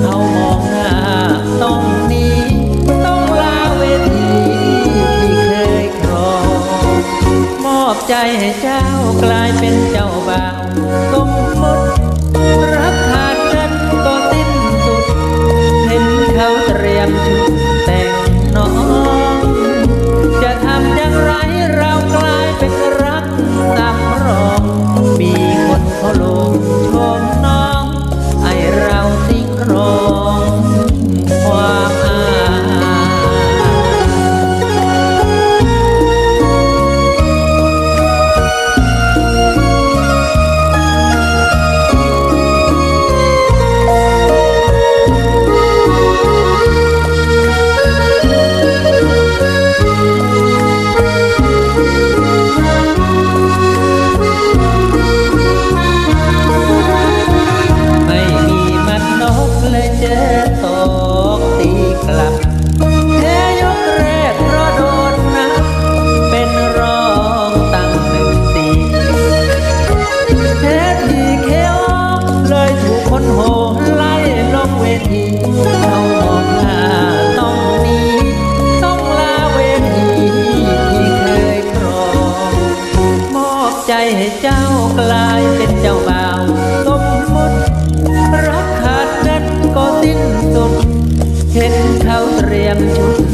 เขามองหน้าต้องนีต้องลาเวทีที่เคยรอมอบใจให้เจ้ากลายเป็นเจ้าบ่าวสมมติ จ้ากลายเป็นเจ้าบ่าวสมมติรักขาดนั้นก็สิ้นสุด เห็นเขาเตรียมชุด